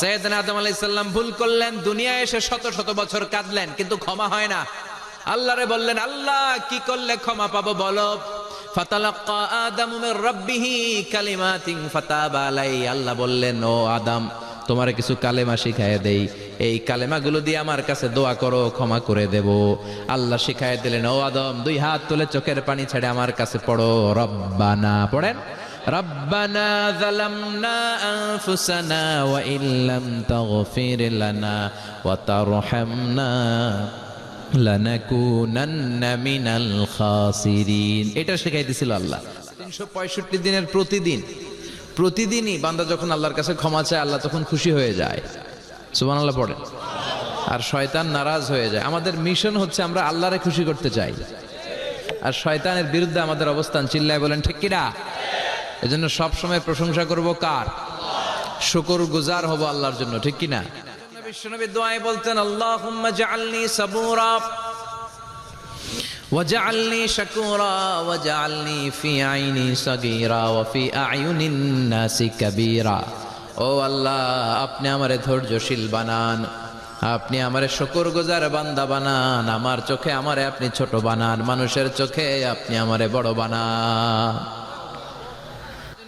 সৈয়দনা আদম আলাইসাল্লাম ভুল করলেন, দুনিয়ায় এসে শত শত বছর কাঁদলেন, কিন্তু ক্ষমা হয় না। আল্লাহরে বললেন, আল্লাহ, কি করলে ক্ষমা পাবো বলো? আলাই আল্লাহ বললেন আদম, তোমার কিছু কালেমা শিখায় দেই। এই কালেমাগুলো দিয়ে আমার কাছে দোয়া করো, ক্ষমা করে দেব। আল্লাহ শিখায় দিলেন, ও আদম, দুই হাত তুলে চোখের পানি ছেড়ে আমার কাছে পড়ো। রব্বানা, পড়েন? ربنا ظلمنا أنفسنا وإن لم تغفر لنا وترحمنا لنكونن من الخاسرين এটা শেখাই দিছিল আল্লাহ তিনশো পঁয়ষট্টি দিনের প্রতিদিন প্রতিদিনই বান্দা যখন আল্লাহর কাছে ক্ষমা চায় আল্লাহ তখন খুশি হয়ে যায় সুবান আল্লাহ পড়েন আর শয়তান নারাজ হয়ে যায় আমাদের মিশন হচ্ছে আমরা আল্লাহরে খুশি করতে চাই আর শয়তানের বিরুদ্ধে আমাদের অবস্থান চিল্লায় বলেন ঠিক কিনা এজন্য সবসময় প্রশংসা করব কার শুকর গুজার হব আল্লাহর জন্য ঠিক কিনা বিশ্বনবী দোয়ায় বলতেন আল্লাহুম্মা জাআলনি সাবুরা وجعلني شكورا وجعلني في عيني صغيرا وفي أعين الناس كبيرا ও আল্লাহ আপনি আমারে ধৈর্যশীল বানান আপনি আমারে শুকর গুজার বান্দা বানান আমার চোখে আমারে আপনি ছোট বানান মানুষের চোখে আপনি আমারে বড় বানান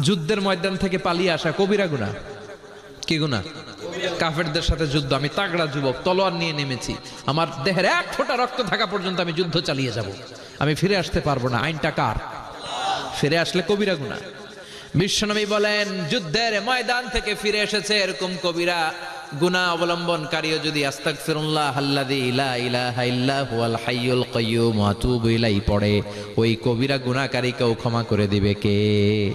যুদ্ধের ময়দান থেকে পালিয়ে আসা কবিরা গুনাহ কি গুণা? কাফেরদের সাথে যুদ্ধ। আমি তাগড়া যুবক, তলোয়ার নিয়ে নেমেছি। আমার দেহের এক ফোঁটা রক্ত থাকা পর্যন্ত আমি যুদ্ধ চালিয়ে যাব। আমি ফিরে আসতে পারব না। আইনটা কার? ফিরে আসলে কবিরা গুণা। বিশ্বনবী বলেন, যুদ্ধের ময়দান থেকে ফিরে এসেছে এরকম কবিরা গুনাহ অবলম্বনকারীও যদি পড়ে, ওই কবিরা গুনাহকারীকেও ক্ষমা করে দিবে কে?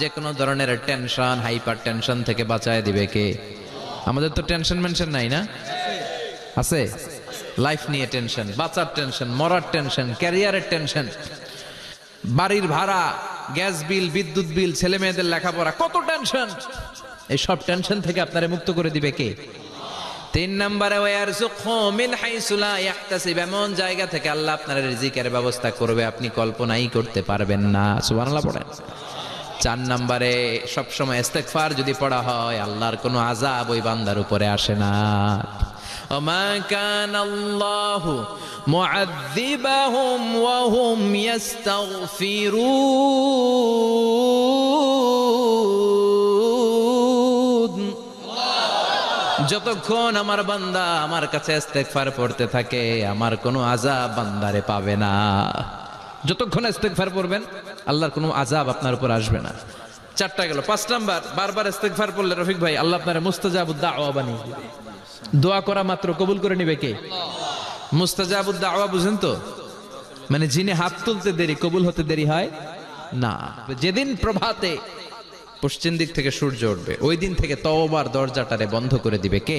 যে কোনো ধরনের টেনশন হাইপার টেনশন থেকে বাঁচায় দিবে কে? আমাদের তো টেনশন মেনশন নাই না? আছে? লাইফ নিয়ে টেনশন বাঁচার টেনশন মরার টেনশন ক্যারিয়ারের টেনশন বাড়ির ভাড়া গ্যাস বিল বিদ্যুৎ বিল ছেলে মেয়েদের লেখাপড়া, কত টেনশন এই সব টেনশন থেকে আপনারে মুক্ত করে দিবে কে? তিন নম্বরে মিন এমন জায়গা থেকে আল্লাহ আপনার রিজিকের ব্যবস্থা করবে, আপনি কল্পনাই করতে পারবেন না। সুবহানাল্লাহ পড়েন। চার নম্বরে সবসময় ইস্তেগফার যদি পড়া হয় আল্লাহর কোনো আযাব ওই বান্দার উপরে আসে না وما كان الله معذبهم وهم يستغفرون যতক্ষণ আমার বান্দা আমার কাছে ইস্তেগফার পড়তে থাকে আমার কোনো আজাব বান্দারে পাবে না যতক্ষণ ইস্তেগফার পড়বেন আল্লাহর কোনো আজাব আপনার উপর আসবে না। চারটা গেল, পাঁচ নাম্বার, বারবার ইস্তেগফার পড়লে রফিক ভাই, আল্লাহ আপনার মুস্তাজাবুদ দাওয়া বানিয়ে দোয়া করা মাত্র, কবুল করে নিবে কে? মুস্তাজাবুদ আওয়া বুঝেন তো? মানে যিনি হাত তুলতে দেরি, কবুল হতে দেরি হয় না। যেদিন প্রভাতে পশ্চিম দিক থেকে সূর্য উঠবে, ওই দিন থেকে তওবার দরজাটারে বন্ধ করে দিবে কে?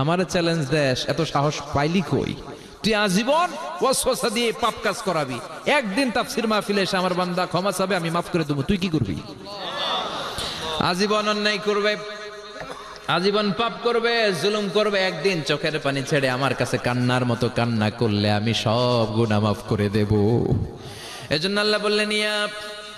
আমার চ্যালেঞ্জ দেশ এত সাহস পাইলি কই? তুই আজীবন ওয়াসওয়াসা দিয়ে পাপ কাজ করাবি। একদিন তাফসির মাহফিলে এসে আমার বান্দা ক্ষমা চাবে, আমি মাফ করে দেবো। তুই কি করবি? আজীবন অন্যায় করবে, আজীবন পাপ করবে, জুলুম করবে, একদিন চোখের পানি ছেড়ে আমার কাছে কান্নার মতো কান্না করলে আমি সব গুনাহ মাফ করে দেব। এজন্য আল্লাহ বললেন ইয়া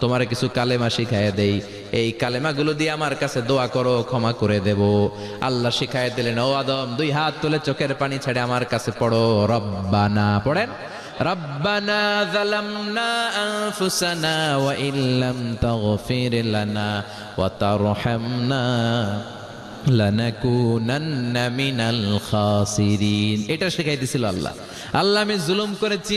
তোমার কিছু কালেমা শিখায় দেই এই কালেমাগুলো দিয়ে আমার কাছে দোয়া করো ক্ষমা করে দেব আল্লাহ শিখায় দিলেন ও আদম দুই হাত তুলে চোখের পানি ছেড়ে আমার কাছে পড়ো রব্বানা পড়েন ربنا ظلمنا أنفسنا وإن لم تغفر لنا وترحمنا লানাকুনান্ন মিনাল খাসিরিন এটা শেখাই দিছিল আল্লাহ আল্লাহ আমি জুলুম করেছি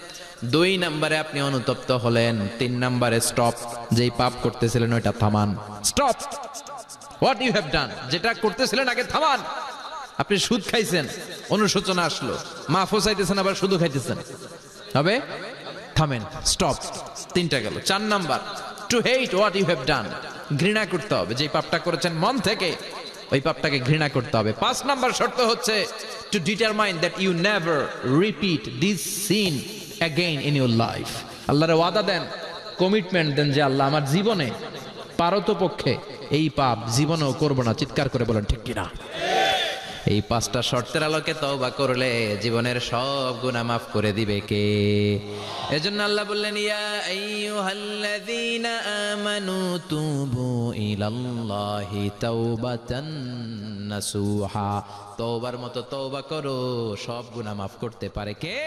দুই নাম্বারে আপনি অনুতপ্ত হলেন, তিন নাম্বারে স্টপ যেই পাপ করতেছিলেন ওইটা থামান। Stop what you have done যেটা করতেছিলেন আগে থামান। আপনি সুদ খাইছেন, অনুশোচনা আসলো। মাফও চাইতেছেন, আবার শুধু খাইতেছেন। হবে? থামেন স্টপ তিনটা গেল। চার number to hate what you have done ঘৃণা করতে হবে। যে পাপটা করেছেন মন থেকে, ওই পাপটাকে ঘৃণা করতে হবে। পাঁচ নাম্বার শর্ত হচ্ছে to determine that you never repeat this sin again in your life আল্লাহরে ওয়াদা দেন কমিটমেন্ট দেন যে আল্লাহ আমার জীবনে পারত পক্ষে এই পাপ জীবনেও করব না। চিৎকার করে বলেন, ঠিক কিনা? এই পাঁচটা শর্তের আলোকে তওবা করলে জীবনের সব গুনাহ মাফ করে দিবে কে? এজন্য আল্লাহ বললেন, ইয়া আইয়ুহাল্লাযীনা আমানু তুবু ইলাল্লাহি তাওবাতান নাসুহা। তওবার মতো তওবা করো, সব গুনাহ মাফ করতে পারে কে?